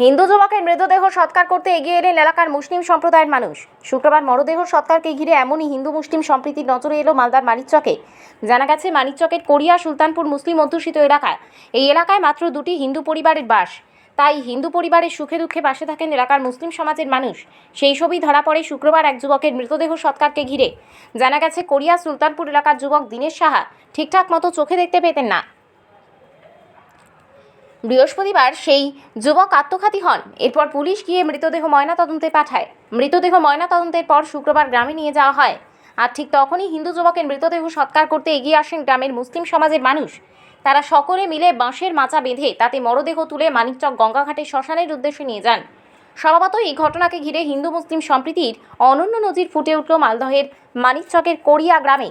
হিন্দু যুবকের মৃতদেহ সৎকার করতে এগিয়ে এলেন এলাকার মুসলিম সম্প্রদায়ের মানুষ। শুক্রবার মরদেহ সৎকারকে ঘিরে এমনই হিন্দু মুসলিম সম্প্রীতির নজরে এলো মালদার মানিকচকে। জানা গেছে, মানিকচকের কোরিয়া সুলতানপুর মুসলিম অধ্যুষিত এলাকা এই এলাকায় মাত্র দুটি হিন্দু পরিবারের বাস। তাই হিন্দু পরিবারের সুখে দুঃখে পাশে থাকেন এলাকার মুসলিম সমাজের মানুষ। সেই সবই ধরা পড়ে শুক্রবার এক যুবকের মৃতদেহ সৎকারকে ঘিরে। জানা গেছে, কোরিয়া সুলতানপুর এলাকার যুবক দীনেশ সাহা ঠিকঠাক মতো চোখে দেখতে পেতেন না। বৃহস্পতিবার সেই যুবক আত্মঘাতী হন। এরপর পুলিশ গিয়ে মৃতদেহ ময়নাতদন্তে পাঠায়। মৃতদেহ ময়নাতদন্তের পর শুক্রবার গ্রামে নিয়ে যাওয়া হয়। আর ঠিক তখনই হিন্দু যুবকের মৃতদেহ সৎকার করতে এগিয়ে আসেন গ্রামের মুসলিম সমাজের মানুষ। তারা সকলে মিলে বাঁশের মাচা বেঁধে তাতে মরদেহ তুলে মানিকচক গঙ্গাঘাটে শ্মশানের উদ্দেশ্যে নিয়ে যান। স্বভাবতই এই ঘটনাকে ঘিরে হিন্দু মুসলিম সম্প্রীতির অনন্য নজির ফুটে উঠল মালদহের মানিকচকের কোরিয়া গ্রামে।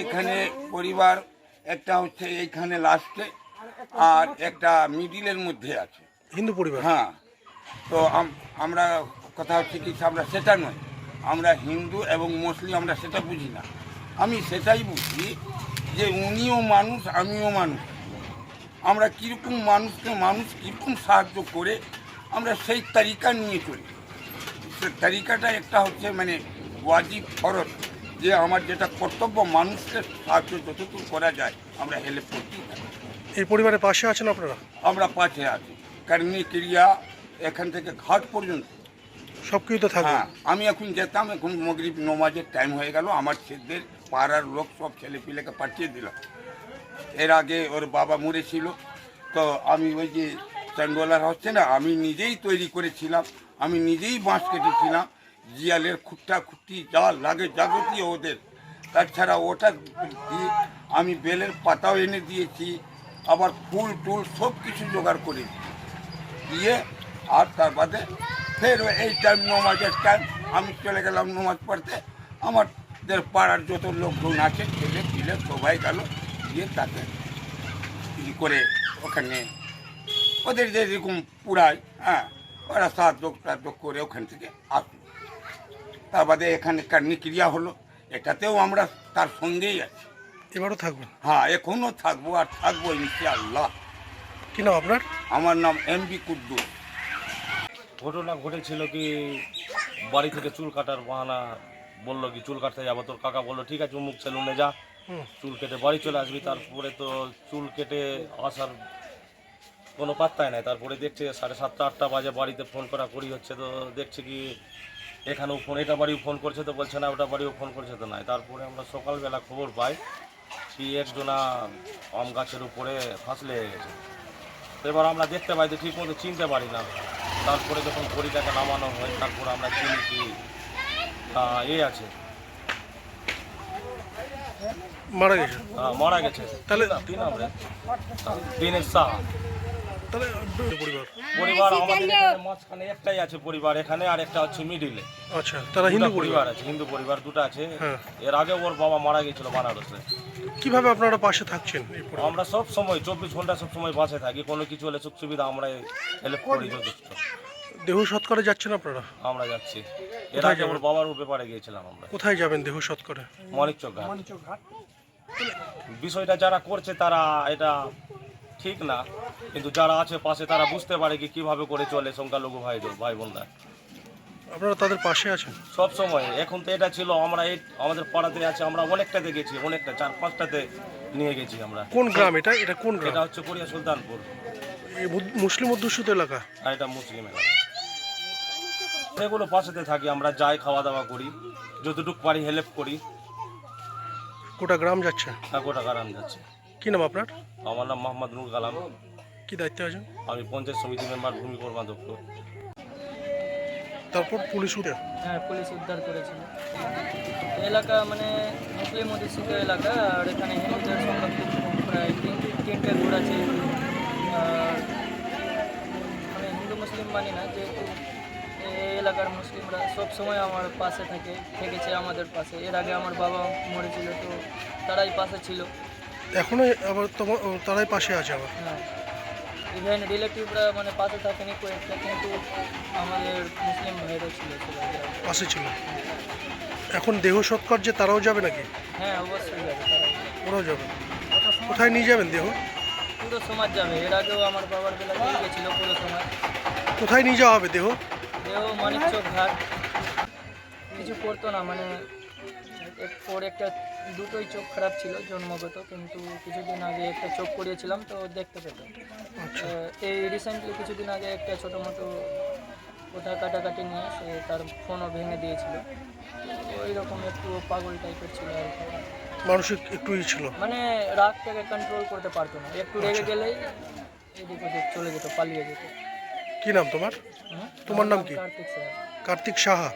এখানে পরিবার একটা হচ্ছে এইখানে লাস্টে আর একটা মিডিলের মধ্যে আছে। হিন্দু পরিবার? হ্যাঁ। তো আমরা কথা হচ্ছে কি আমরা সেটা নয়। আমরা হিন্দু এবং মুসলিম আমরা সেটা বুঝি না। আমি সেটাই বুঝি যে উনিও মানুষ আমিও মানুষ। আমরা কীরকম মানুষকে মানুষ কীরকম সাহায্য করে আমরা সেই তালিকা নিয়ে চলি। সে তালিকাটা একটা হচ্ছে মানে ওয়াজিব ফরজ যে আমার যেটা কর্তব্য মানুষকে সাহায্য যতটুকু করা যায় আমরা হেল্প করতেই থাকি। এই পরিবারের পাশে আছেন আপনারা? আমরা পাশে আছি। কারণ ক্রিয়া এখান থেকে ঘাট পর্যন্ত। সব তো থাকবে। হ্যাঁ আমি এখন যেতাম, এখন মগরিব নমাজের টাইম হয়ে গেল, আমার ছেলেদের পাড়ার লোক সব ছেলে পিলেকে পাঠিয়ে দিলাম এর আগে ওর বাবা মরেছিল তো আমি ওই যে চান্ডোলার হচ্ছে না, আমি নিজেই তৈরি করেছিলাম, আমি নিজেই বাঁশ কেটেছিলাম, জিয়ালের খুঁটটা খুঁটি যা লাগে যাবতীয় ওদের। তাছাড়া ওটা দিয়ে আমি বেলের পাতাও এনে দিয়েছি, আবার ফুল টুল সব কিছু জোগাড় করেছি দিয়ে, আর তার বাদে ফের এই টাইম নমাজের টাইম আমি চলে গেলাম নমাজ পড়তে। আমাদের পাড়ার যত লোকজন আছে ছেলে পিলে সবাই গেল দিয়ে তাকে ই করে ওখানে ওদের যেরকম পুরায় হ্যাঁ ওরা সাহায্য টাহায্য করে ওখান থেকে আসলো। তার বাদে এখানে কার্নি ক্রিয়া হলো এটাতেও আমরা তার সঙ্গেই আছি। এবারও থাকব হ্যাঁ এখনও থাকব আর থাকব ইনশাআল্লাহ। কি নাম আপনার? আমার নাম এম বি কুদ্দুস। ঘটনা ঘটেছিল কি বাড়ি থেকে চুল কাটার বাহানা বলল কি চুল কাটতে যাব তোর কাকা বলল ঠিক আছে মুখ সেলুনে যা। চুল কেটে বাড়ি চলে আসবি। তারপরে তো চুল কেটে আসার কোনো পাত্তাই নাই। তারপরে দেখছে সাড়ে সাতটা আটটা বাজে বাড়িতে ফোন করা করি হচ্ছে তো দেখছে কি এখানেও ফোন এটা বাড়িও ফোন করছে তো বলছে না ওটা বাড়িও ফোন করছে তো নাই। তারপরে আমরা সকালবেলা খবর পাই কি একজনা আম গাছের উপরে ফাঁস লেগে গেছে। এবার আমরা দেখতে পাই তো ঠিক মতো চিনতে পারি না। তারপরে যখন বড়িটাকে নামানো হয় তারপরে আমরা চিনি কি এ আছে। মারা গেছে? আহ, মারা গেছে। তাহলে কি নাম রে। দিনের শাহ তাহলে পরিবার। পরিবার আমাদের এখানে মাঝখানে একটাই আছে পরিবার এখানে আর একটা হচ্ছে মিডিলে। আচ্ছা তারা হিন্দু দুটা পরিবার আছে হিন্দু পরিবার দুটো আছে। হ্যাঁ। এর আগে ওর বাবা মারা গেছিল বানারসে। কীভাবে আপনারা পাশে থাকছেন আমরা সব সময় চব্বিশ ঘণ্টা সব সময় বাসে থাকি। কোনো কিছু হলে সুখ সুবিধা আমরা হেল্প করি যথেষ্ট। দেহ সৎকারে যাচ্ছেন আপনারা? আমরা যাচ্ছি। এর আগে যাবেন? বাবার ব্যাপারে গিয়েছিলাম আমরা। কোথায় যাবেন দেহ সৎকারে মানিকচক ঘাট। বিষয়টা যারা করছে তারা এটা ঠিক না। কিন্তু যারা আছে পাশে তারা বুঝতে পারে কি কীভাবে করে চলে সংখ্যালঘু ভাই ভাই বোনরা আপনারা তাদের পাশে আছেন? সব সময়। এখন তো এটা ছিল আমরা এই আমাদের পাড়াতে আছে আমরা অনেকটাতে গেছি অনেকটা চার পাঁচটাতে নিয়ে গেছি আমরা। কোন গ্রাম এটা? এটা কোন গ্রাম? এটা হচ্ছে কোরিয়া সুলতানপুর। এই মুসলিম অধ্যুষিত এলাকা? আর এটা মুসলিম এলাকা। সেগুলো পাশেতে থাকি আমরা যাই খাওয়া দাওয়া করি যতটুকু পারি হেল্প করি। গোটা গ্রাম যাচ্ছে? এক টাকা গ্রাম যাচ্ছে। কি নাম আপনার? আমার নাম মোহাম্মদ নুর কালাম। কি দায়িত্বে আছেন? আমি পঞ্চায়েত সমিতি মেম্বার ভূমি কর্মাধ্যক্ষ তারপর পুলিশ উঠে। হ্যাঁ পুলিশ উদ্ধার করেছিল। এলাকা মানে মুসলিম অধ্যুষিত এলাকা আর এখানে হিন্দুদের খুব প্রায় তিনটে ঘোর আছে আমি হিন্দু মুসলিম মানি না যেহেতু এলাকার মুসলিমরা সব সময় আমার পাশে থাকে থেকেছে আমাদের পাশে। এর আগে আমার বাবা মরেছিল তো তারাই পাশে ছিল। এখনও আবার তোমার তারাই পাশে আছে আবার? হ্যাঁ। ইভেন রিলেটিভরা মানে পাশে থাকেনি কয়েকটা কিন্তু আমাদের মুসলিম ভাইরা ছিল পাশে ছিল। এখন দেহ সৎকার যে তারাও যাবে নাকি? হ্যাঁ অবশ্যই যাবে ওরাও যাবে। কোথায় নিয়ে যাবেন দেহ? পুরো সমাজ যাবে। এর আগেও আমার বাবার বেলা হয়ে গেছিল পুরো সমাজ। কোথায় নিয়ে যাওয়া হবে দেহ? দেও মানিকচক ঘাট। কিছু করতো না মানে ওর একটা দুটোই চোখ খারাপ ছিল জন্মগত কিন্তু কিছুদিন আগে একটা চোখ করিয়েছিলাম তো দেখতে পেত আচ্ছা। এই রিসেন্টলি কিছুদিন আগে একটা ছোটো মোটো কোথা কাটাকাটি নিয়ে সে তার ফোনও ভেঙে দিয়েছিল। ওই রকম একটু পাগল টাইপের ছিল আর কি। মানসিক একটু ই ছিল। মানে রাগটাকে কন্ট্রোল করতে পারতো না। একটু রেগে গেলেই এদিক ওদিক চলে যেত পালিয়ে যেত। কি নাম তোমার? তোমার নাম কি? কার্তিক স্যার কার্তিক সাহা।